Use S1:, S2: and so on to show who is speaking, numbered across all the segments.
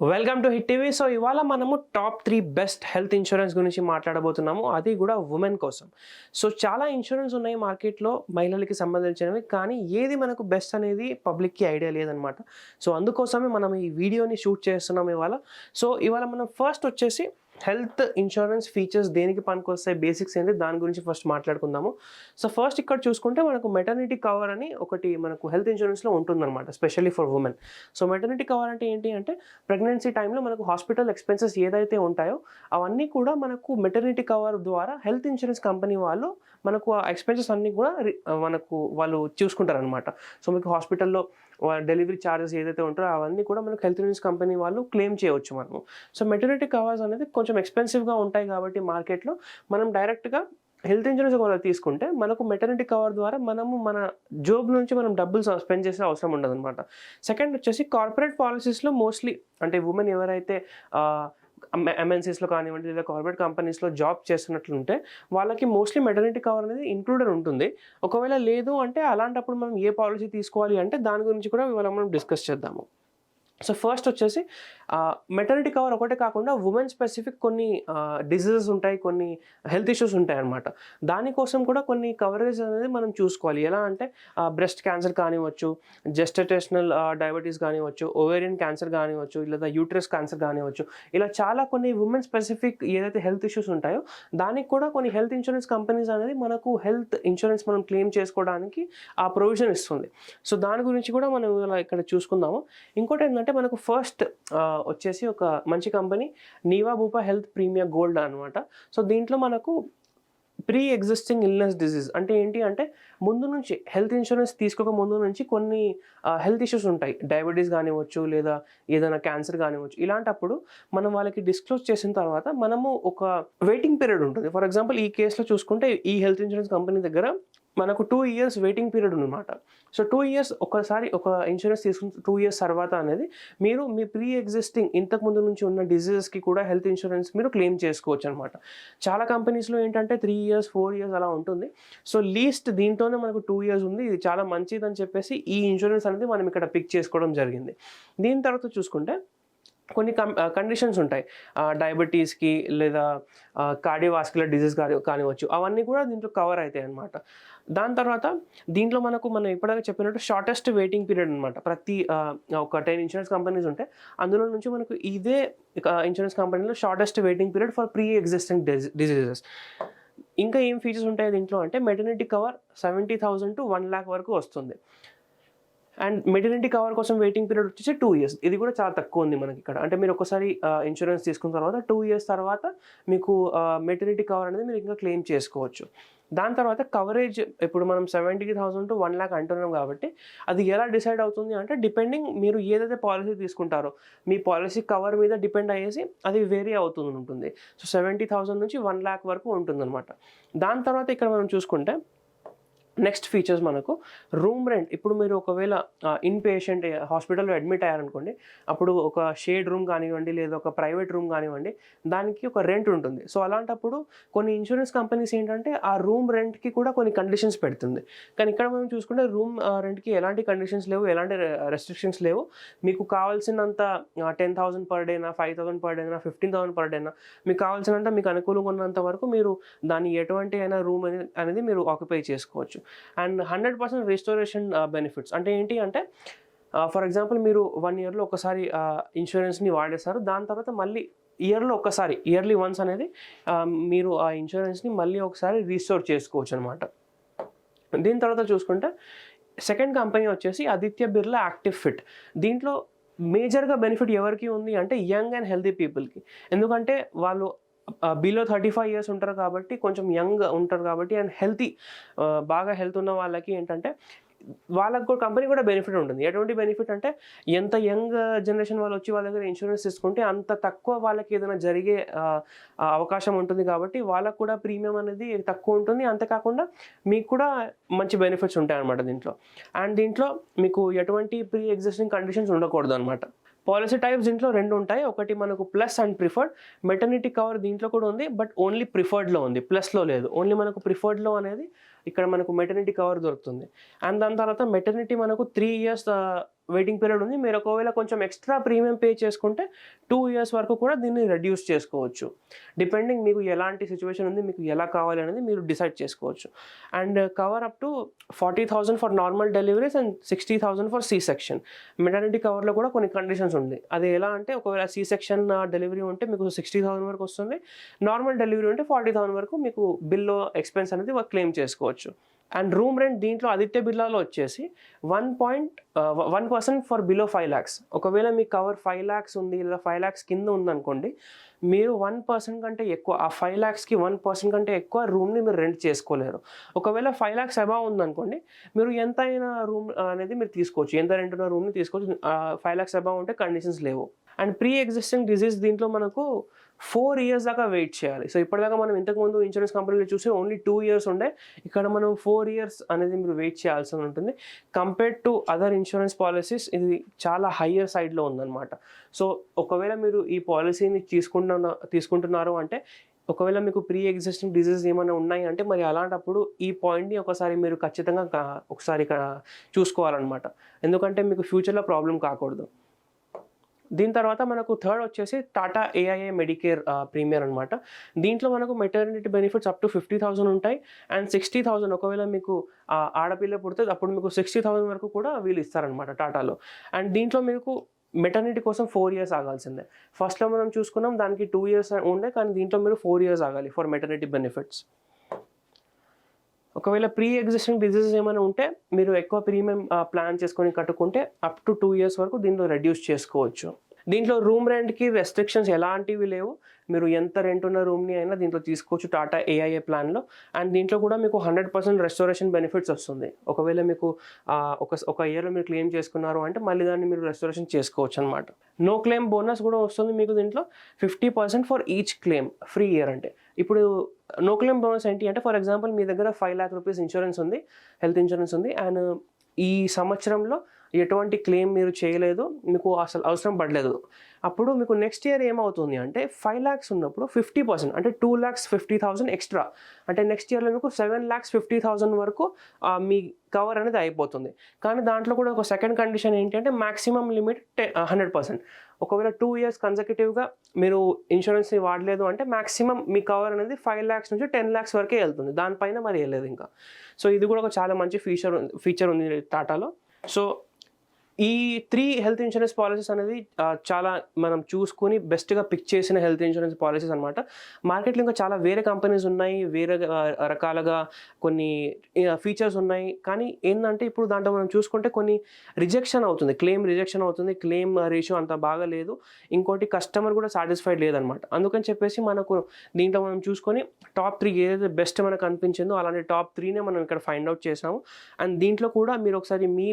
S1: Welcome to hit TV. So ఇవాళ మనము top three best health insurance గురించి మాట్లాడబోతున్నాము. అది కూడా ఉమెన్ కోసం. సో చాలా ఇన్సూరెన్స్ ఉన్నాయి మార్కెట్లో మహిళలకి సంబంధించినవి కానీ ఏది మనకు బెస్ట్ అనేది పబ్లిక్కి ఐడియా లేదనమాట సో అందుకోసమే మనం ఈ వీడియోని షూట్ చేస్తున్నాం ఇవాళ. సో ఇవాళ మనం ఫస్ట్ వచ్చేసి హెల్త్ ఇన్సూరెన్స్ ఫీచర్స్ దేనికి పనికొస్తాయి? బేసిక్స్ ఏంటి? దాని గురించి ఫస్ట్ మాట్లాడుకుందాము. సో ఫస్ట్ ఇక్కడ చూసుకుంటే మనకు మెటర్నిటీ కవర్ అని ఒకటి మనకు హెల్త్ ఇన్సూరెన్స్లో ఉంటుందన్నమాట specially for women. So maternity cover అంటే ఏంటి అంటే ప్రెగ్నెన్సీ టైంలో మనకు హాస్పిటల్ ఎక్స్పెన్సెస్ ఏదైతే ఉంటాయో అవన్నీ కూడా మనకు మెటర్నిటీ కవర్ ద్వారా హెల్త్ ఇన్సూరెన్స్ కంపెనీ వాళ్ళు మనకు ఆ ఎక్స్పెన్సెస్ అన్నీ కూడా రి- మనకు వాళ్ళు చూసుకుంటారనమాట సో మీకు హాస్పిటల్లో డెలివరీ ఛార్జెస్ ఏదైతే ఉంటారో అవన్నీ కూడా మనకు హెల్త్ ఇన్సూరెన్స్ కంపెనీ వాళ్ళు క్లెయిమ్ చేయవచ్చు మనము. సో మెటర్నిటీ కవర్స్ అనేది కొంచెం ఎక్స్పెన్సివ్గా ఉంటాయి కాబట్టి మార్కెట్లో మనం డైరెక్ట్గా హెల్త్ ఇన్సూరెన్స్ ఒకవేళ తీసుకుంటే మనకు మెటర్నిటీ కవర్ ద్వారా మనము మన జాబ్ నుంచి మనం డబ్బులు స్పెండ్ చేసే అవసరం ఉండదు అనమాట సెకండ్ వచ్చేసి కార్పొరేట్ పాలసీస్లో మోస్ట్లీ అంటే ఉమెన్ ఎవరైతే ఎంఎన్సీస్లో కానివ్వండి లేదా కార్పొరేట్ కంపెనీస్లో జాబ్ చేస్తున్నట్లుంటే వాళ్ళకి మోస్ట్లీ మెటర్నిటీ కవర్ అనేది ఇంక్లూడెడ్ ఉంటుంది. ఒకవేళ లేదు అంటే అలాంటప్పుడు మనం ఏ పాలసీ తీసుకోవాలి అంటే దాని గురించి కూడా ఇవాళ మనం డిస్కస్ చేద్దాము. సో ఫస్ట్ వచ్చేసి మెటర్నిటీ కవర్ ఒకటే కాకుండా ఉమెన్ స్పెసిఫిక్ కొన్ని డిసీజెస్ ఉంటాయి కొన్ని హెల్త్ ఇష్యూస్ ఉంటాయి అన్నమాట దానికోసం కూడా కొన్ని కవరేజ్ అనేది మనం చూసుకోవాలి. ఎలా అంటే బ్రెస్ట్ క్యాన్సర్ కానివ్వచ్చు జెస్టేషనల్ డయాబెటీస్ కానివ్వచ్చు ఓవేరియన్ క్యాన్సర్ కానివ్వచ్చు లేదా యూట్రస్ క్యాన్సర్ కానివ్వచ్చు. ఇలా చాలా కొన్ని ఉమెన్ స్పెసిఫిక్ ఏదైతే హెల్త్ ఇష్యూస్ ఉంటాయో దానికి కూడా కొన్ని హెల్త్ ఇన్సూరెన్స్ కంపెనీస్ అనేది మనకు హెల్త్ ఇన్సూరెన్స్ మనం క్లెయిమ్ చేసుకోవడానికి ఆ ప్రొవిజన్ ఇస్తుంది. సో దాని గురించి కూడా మనం ఇలా ఇక్కడ చూసుకుందాము. ఇంకోటి ఏంటంటే మనకు ఫస్ట్ వచ్చేసి ఒక మంచి company Niva Bupa health premier gold అనమాట సో దీంట్లో మనకు ప్రీ ఎగ్జిస్టింగ్ ఇల్నెస్ డిసీజ్ అంటే ఏంటి అంటే ముందు నుంచి హెల్త్ ఇన్సూరెన్స్ తీసుకోక ముందు నుంచి కొన్ని హెల్త్ ఇష్యూస్ ఉంటాయి. డయాబెటీస్ కానివ్వచ్చు లేదా ఏదైనా క్యాన్సర్ కానివ్వచ్చు. ఇలాంటప్పుడు మనం వాళ్ళకి డిస్క్లోజ్ చేసిన తర్వాత మనము ఒక వెయిటింగ్ పీరియడ్ ఉంటుంది. ఫర్ ఎగ్జాంపుల్ ఈ కేసులో చూసుకుంటే ఈ హెల్త్ ఇన్సూరెన్స్ కంపెనీ దగ్గర మనకు టూ ఇయర్స్ వెయిటింగ్ పీరియడ్ ఉందన్నమాట. సో టూ ఇయర్స్ ఒకసారి ఒక ఇన్సూరెన్స్ తీసుకున్న టూ ఇయర్స్ తర్వాత అనేది మీరు మీ ప్రీ ఎగ్జిస్టింగ్ ఇంతకు ముందు నుంచి ఉన్న డిజీజెస్కి కూడా హెల్త్ ఇన్సూరెన్స్ మీరు క్లెయిమ్ చేసుకోవచ్చు అనమాట చాలా కంపెనీస్లో ఏంటంటే త్రీ ఇయర్స్ ఫోర్ ఇయర్స్ అలా ఉంటుంది. సో లీస్ట్ దీంతోనే మనకు టూ ఇయర్స్ ఉంది. ఇది చాలా మంచిదని చెప్పేసి ఈ ఇన్సూరెన్స్ అనేది మనం ఇక్కడ పిక్ చేసుకోవడం జరిగింది. దీని తర్వాత చూసుకుంటే కొన్ని కం కండిషన్స్ ఉంటాయి. డయాబెటీస్కి లేదా కార్డియోవాస్కులర్ డిజీస్ కానీ కానివచ్చు అవన్నీ కూడా దీంట్లో కవర్ అవుతాయి అనమాట దాని తర్వాత దీంట్లో మనకు మనం ఇప్పటికే చెప్పినట్టు షార్టెస్ట్ వెయిటింగ్ పీరియడ్ అనమాట ప్రతి ఒక టెన్ ఇన్సూరెన్స్ కంపెనీస్ ఉంటాయి అందులో నుంచి మనకు ఇదే ఇన్సూరెన్స్ కంపెనీలో shortest waiting period for pre existing diseases ఇంకా ఏం ఫీచర్స్ ఉంటాయి దీంట్లో అంటే maternity cover seventy thousand to one lakh వరకు వస్తుంది. అండ్ మెటర్నిటీ కవర్ కోసం వెయిటింగ్ పీరియడ్ వచ్చేసి టూ ఇయర్స్. ఇది కూడా చాలా తక్కువ ఉంది మనకి ఇక్కడ. అంటే మీరు ఒకసారి ఇన్సూరెన్స్ తీసుకున్న తర్వాత టూ ఇయర్స్ తర్వాత మీకు మెటర్నిటీ కవర్ అనేది మీరు ఇంకా క్లెయిమ్ చేసుకోవచ్చు. దాని తర్వాత కవరేజ్ ఇప్పుడు మనం seventy thousand to one lakh అంటున్నాం కాబట్టి అది ఎలా డిసైడ్ అవుతుంది అంటే డిపెండింగ్ మీరు ఏదైతే పాలసీ తీసుకుంటారో మీ పాలసీ కవర్ మీద డిపెండ్ అయ్యేసి అది వేరీ అవుతుంది ఉంటుంది. సో సెవెంటీ థౌసండ్ నుంచి వన్ ల్యాక్ వరకు ఉంటుందన్నమాట. దాని తర్వాత ఇక్కడ మనం చూసుకుంటే నెక్స్ట్ ఫీచర్స్ మనకు. రూమ్ రెంట్ ఇప్పుడు మీరు ఒకవేళ ఇన్ పేషెంట్ హాస్పిటల్లో అడ్మిట్ అయ్యారనుకోండి అప్పుడు ఒక షేడ్ రూమ్ కానివ్వండి లేదా ఒక ప్రైవేట్ రూమ్ కానివ్వండి దానికి ఒక రెంట్ ఉంటుంది. సో అలాంటప్పుడు కొన్ని ఇన్సూరెన్స్ కంపెనీస్ ఏంటంటే ఆ రూమ్ రెంట్కి కూడా కొన్ని కండిషన్స్ పెడుతుంది. కానీ ఇక్కడ మనం చూసుకుంటే రూమ్ రెంట్కి ఎలాంటి కండిషన్స్ లేవు ఎలాంటి రెస్ట్రిక్షన్స్ లేవు. మీకు కావాల్సినంత టెన్ థౌసండ్ పర్ డేనా ఫైవ్ థౌసండ్ పర్ డేనా ఫిఫ్టీన్ థౌసండ్ పర్ డేనా మీకు కావాల్సినంత మీకు అనుకూలంగా ఉన్నంత వరకు మీరు దాన్ని ఎటువంటి అయినా రూమ్ అనేది అనేది మీరు ఆక్యుపై చేసుకోవచ్చు. And hundred percent restoration benefits. అంటే ఏంటి అంటే ఫర్ ఎగ్జాంపుల్ మీరు వన్ ఇయర్లో ఒకసారి ఇన్సూరెన్స్ని వాడేశారు. దాని తర్వాత మళ్ళీ ఇయర్లో ఒకసారి ఇయర్లీ వన్స్ అనేది మీరు ఆ ఇన్సూరెన్స్ని మళ్ళీ ఒకసారి రీస్టోర్ చేసుకోవచ్చు అనమాట దీని తర్వాత చూసుకుంటే సెకండ్ కంపెనీ వచ్చేసి ఆదిత్య బిర్లా యాక్టివ్ ఫిట్. దీంట్లో మేజర్గా బెనిఫిట్ ఎవరికి ఉంది అంటే యంగ్ అండ్ హెల్దీ పీపుల్కి. ఎందుకంటే వాళ్ళు బిలో థర్టీ ఫైవ్ ఇయర్స్ ఉంటారు కాబట్టి కొంచెం యంగ్ ఉంటారు కాబట్టి అండ్ హెల్తీ బాగా హెల్త్ ఉన్న వాళ్ళకి ఏంటంటే వాళ్ళకు కూడా కంపెనీ కూడా బెనిఫిట్ ఉంటుంది. ఎటువంటి బెనిఫిట్ అంటే ఎంత యంగ్ జనరేషన్ వాళ్ళు వచ్చి వాళ్ళ దగ్గర ఇన్సూరెన్స్ తీసుకుంటే అంత తక్కువ వాళ్ళకి ఏదైనా జరిగే అవకాశం ఉంటుంది కాబట్టి వాళ్ళకు కూడా ప్రీమియం అనేది తక్కువ ఉంటుంది. అంతేకాకుండా మీకు కూడా మంచి బెనిఫిట్స్ ఉంటాయి అన్నమాట దీంట్లో. అండ్ దీంట్లో మీకు ఎటువంటి ప్రీ ఎగ్జిస్టింగ్ కండిషన్స్ ఉండకూడదు అనమాట పాలసీ టైప్స్ దీంట్లో రెండు ఉంటాయి. ఒకటి మనకు plus and preferred. Maternity cover దీంట్లో కూడా ఉంది బట్ ఓన్లీ ప్రిఫర్డ్లో ఉంది. ప్లస్లో లేదు. ఓన్లీ మనకు ప్రిఫర్డ్లో అనేది ఇక్కడ మనకు మెటర్నిటీ కవర్ దొరుకుతుంది. అండ్ దాని తర్వాత మెటర్నిటీ మనకు త్రీ ఇయర్స్ వెయిటింగ్ పీరియడ్ ఉంది. మీరు ఒకవేళ కొంచెం ఎక్స్ట్రా ప్రీమియం పే చేసుకుంటే టూ ఇయర్స్ వరకు కూడా దీన్ని రెడ్యూస్ చేసుకోవచ్చు. డిపెండింగ్ మీకు ఎలాంటి సిచ్యువేషన్ ఉంది మీకు ఎలా కావాలి అనేది మీరు డిసైడ్ చేసుకోవచ్చు. And cover up to forty thousand for normal deliveries and sixty thousand for C section maternity కవర్లో కూడా కొన్ని కండిషన్స్ ఉంది. అది ఎలా అంటే ఒకవేళ సీ సెక్షన్ డెలివరీ ఉంటే మీకు సిక్స్టీ థౌసండ్ వరకు వస్తుంది. నార్మల్ డెలివరీ ఉంటే ఫార్టీ థౌసండ్ వరకు మీకు బిల్లో ఎక్స్పెన్స్ అనేది క్లెయిమ్ చేసుకోవచ్చు. అండ్ రూమ్ రెంట్ దీంట్లో ఆదిత్య బిర్లాలో వచ్చేసి one point one percent for below five lakhs ఒకవేళ మీ కవర్ ఫైవ్ ల్యాక్స్ ఉంది లేదా ఫైవ్ ల్యాక్స్ కింద ఉందనుకోండి మీరు వన్ పర్సెంట్ కంటే ఎక్కువ ఆ ఫైవ్ ల్యాక్స్కి వన్ పర్సెంట్ కంటే ఎక్కువ రూమ్ని మీరు రెంట్ చేసుకోలేరు. ఒకవేళ ఫైవ్ ల్యాక్స్ అబౌవ్ ఉందనుకోండి మీరు ఎంత అయినా రూమ్ అనేది మీరు తీసుకోవచ్చు. ఎంత రెంట్ ఉన్న రూమ్ని తీసుకోవచ్చు. ఫైవ్ ల్యాక్స్ అబౌవ్ ఉంటే కండిషన్స్ లేవు. అండ్ ప్రీ ఎగ్జిస్టింగ్ డిజీజ్ దీంట్లో మనకు ఫోర్ ఇయర్స్ దాకా వెయిట్ చేయాలి. సో ఇప్పటిదాకా మనం ఇంతకుముందు ఇన్సూరెన్స్ కంపెనీలో చూస్తే ఓన్లీ టూ ఇయర్స్ ఉండే ఇక్కడ మనం ఫోర్ ఇయర్స్ అనేది మీరు వెయిట్ చేయాల్సి ఉంటుంది. Compared to other insurance policies ఇది చాలా హయ్యర్ సైడ్లో ఉందన్నమాట. సో ఒకవేళ మీరు ఈ పాలసీని తీసుకుంటున్న తీసుకుంటున్నారు అంటే ఒకవేళ మీకు ప్రీ ఎగ్జిస్టింగ్ డిజీజ్ ఏమైనా ఉన్నాయి అంటే మరి అలాంటప్పుడు ఈ పాయింట్ని ఒకసారి మీరు ఖచ్చితంగా ఒకసారి చూసుకోవాలన్నమాట. ఎందుకంటే మీకు ఫ్యూచర్లో ప్రాబ్లం కాకూడదు. దీని తర్వాత మనకు థర్డ్ వచ్చేసి టాటా ఏఐఏ మెడికేర్ ప్రీమియర్ అనమాట దీంట్లో మనకు maternity benefits up to fifty thousand ఉంటాయి. అండ్ సిక్స్టీ థౌసండ్ ఒకవేళ మీకు ఆడపిల్ల పుడితే అప్పుడు మీకు సిక్స్టీ థౌసండ్ వరకు కూడా వీళ్ళు ఇస్తారనమాట టాటాలో. అండ్ దీంట్లో మీకు మెటర్నిటీ కోసం ఫోర్ ఇయర్స్ ఆగాల్సిందే. ఫస్ట్లో మనం చూసుకున్నాం దానికి టూ ఇయర్స్ ఉండే కానీ దీంట్లో మీరు ఫోర్ ఇయర్స్ ఆగాలి ఫర్ మెటర్నిటీ బెనిఫిట్స్ ఒకవేళ ప్రీ ఎగ్జిస్టింగ్ డిజీజెస్ ఏమైనా ఉంటే మీరు ఎక్కువ ప్రీమియం ప్లాన్ చేసుకొని కట్టుకుంటే అప్ టు టూ ఇయర్స్ వరకు దీనిలో రెడ్యూస్ చేసుకోవచ్చు. దీంట్లో రూమ్ రెంట్కి రెస్ట్రిక్షన్స్ ఎలాంటివి లేవు. మీరు ఎంత రెంట్ ఉన్న రూమ్ని అయినా దీంట్లో తీసుకోవచ్చు టాటా ఏఐఏ ప్లాన్లో అండ్ దీంట్లో కూడా మీకు హండ్రెడ్ పర్సెంట్ రెస్టోరేషన్ బెనిఫిట్స్ వస్తుంది. ఒకవేళ మీకు ఒక ఒక ఇయర్లో మీరు క్లెయిమ్ చేసుకున్నారు అంటే మళ్ళీ దాన్ని మీరు రెస్టోరేషన్ చేసుకోవచ్చు అనమాట నో క్లెయిమ్ బోనస్ కూడా వస్తుంది మీకు దీంట్లో. Fifty percent for each claim free year అంటే. ఇప్పుడు నో క్లెయిమ్ బోనస్ ఏంటి అంటే ఫర్ ఎగ్జాంపుల్ మీ దగ్గర ఫైవ్ ల్యాక్ రూపీస్ ఇన్సూరెన్స్ ఉంది హెల్త్ ఇన్సూరెన్స్ ఉంది. అండ్ ఈ సంవత్సరంలో ఎటువంటి క్లెయిమ్ మీరు చేయలేదు మీకు అసలు అవసరం పడలేదు. అప్పుడు మీకు నెక్స్ట్ ఇయర్ ఏమవుతుంది అంటే ఫైవ్ ల్యాక్స్ ఉన్నప్పుడు ఫిఫ్టీ పర్సెంట్ అంటే two lakhs fifty thousand extra అంటే నెక్స్ట్ ఇయర్లో మీకు సెవెన్ ల్యాక్స్ ఫిఫ్టీ థౌసండ్ వరకు మీ కవర్ అనేది అయిపోతుంది. కానీ దాంట్లో కూడా ఒక సెకండ్ కండిషన్ ఏంటంటే maximum limit ten hundred percent ఒకవేళ టూ ఇయర్స్ కన్సర్కేటివ్గా మీరు ఇన్సూరెన్స్ని వాడలేదు అంటే మాక్సిమం మీ కవర్ అనేది ఫైవ్ ల్యాక్స్ నుంచి టెన్ ల్యాక్స్ వరకే వెళ్తుంది. దానిపైన మరి వెళ్ళలేదు ఇంకా. సో ఇది కూడా ఒక చాలా మంచి ఫీచర్ ఫీచర్ ఉంది టాటాలో. సో ఈ త్రీ హెల్త్ ఇన్సూరెన్స్ పాలసీస్ అనేది చాలా మనం చూసుకుని బెస్ట్గా పిక్ చేసిన హెల్త్ ఇన్సూరెన్స్ పాలసీస్ అనమాట మార్కెట్లో ఇంకా చాలా వేరే కంపెనీస్ ఉన్నాయి వేరే రకాలుగా కొన్ని ఫీచర్స్ ఉన్నాయి. కానీ ఏంటంటే ఇప్పుడు దాంట్లో మనం చూసుకుంటే కొన్ని రిజెక్షన్ అవుతుంది. క్లెయిమ్ రిజెక్షన్ అవుతుంది. క్లెయిమ్ రేషియో అంత బాగా లేదు. ఇంకోటి కస్టమర్ కూడా సాటిస్ఫైడ్ లేదనమాట అందుకని చెప్పేసి మనకు దీంట్లో మనం చూసుకొని టాప్ త్రీ ఏదైతే బెస్ట్ మనకు అనిపించిందో అలాంటి టాప్ త్రీనే మనం ఇక్కడ ఫైండ్ అవుట్ చేసాము. అండ్ దీంట్లో కూడా మీరు ఒకసారి మీ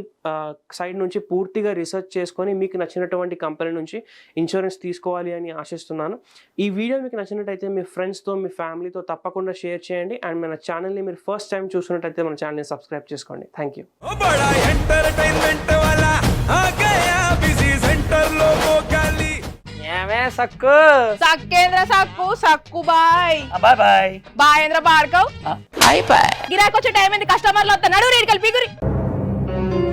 S1: సైడ్ నుంచి పూర్తిగా రీసెర్చ్ చేసుకొని మీకు నచ్చినటువంటి కంపెనీ నుంచి ఇన్సూరెన్స్ తీసుకోవాలి అని ఆశిస్తున్నాను. ఈ వీడియో మీకు నచ్చినట్టయితే మీ ఫ్రెండ్స్తో మీ ఫ్యామిలీతో తప్పకుండా షేర్ చేయండి. అండ్ మన ఛానల్ని మీరు ఫస్ట్ టైం చూసినట్టయితే మన ఛానల్ని సబ్స్క్రైబ్ చేసుకోండి. Thank you.
S2: సక్కు?
S3: సక్కేంద్ర సక్కు సక్కు బాయ్.
S2: Bye bye.
S3: బాయేంద్ర బాడ్కవ్
S2: బాయ్ బాయ్.
S3: గిరాకొచ్చే టైం కస్టమర్లు వస్తా నడు రేడికల్ పిగురి.